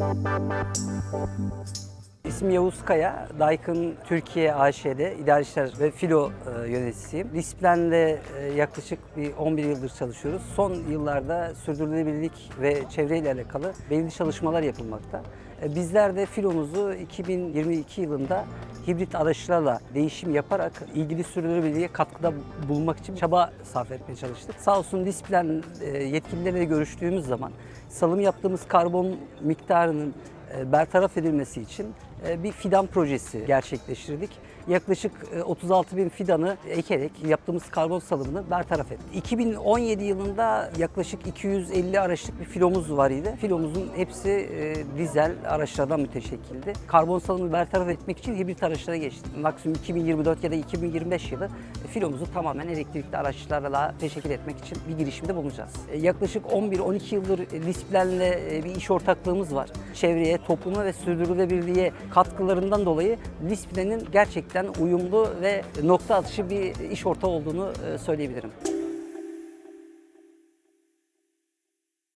Thank you. İsmim Yavuz Kaya, Daikin Türkiye AŞ'de İdari İşler ve Filo e, yöneticisiyim. Displen'de e, yaklaşık bir 11 yıldır çalışıyoruz. Son yıllarda sürdürülebilirlik ve çevreyle alakalı belirli çalışmalar yapılmakta. E, Bizler de filomuzu 2022 yılında hibrit araçlarla değişim yaparak ilgili sürdürülebilirliğe katkıda bulunmak için çaba sarf etmeye çalıştık. Sağ olsun Displen e, yetkilileriyle görüştüğümüz zaman salım yaptığımız karbon miktarının bertaraf edilmesi için bir fidan projesi gerçekleştirdik. Yaklaşık e, 36 bin fidanı ekerek yaptığımız karbon salımını bertaraf ettik. 2017 yılında yaklaşık 250 araçlık bir filomuz var idi. Filomuzun hepsi e, dizel araçlardan müteşekkildi. Karbon salımını bertaraf etmek için hibrit araçlara geçtik. Maksimum 2024 ya da 2025 yılı e, filomuzu tamamen elektrikli araçlarla teşekkür etmek için bir girişimde bulunacağız. E, Yaklaşık 11-12 yıldır Lisplen'le e, bir iş ortaklığımız var. Çevreye, topluma ve sürdürülebilirliğe katkılarından dolayı Lisplen'in gerçekten uyumlu ve nokta atışı bir iş ortağı olduğunu e, söyleyebilirim.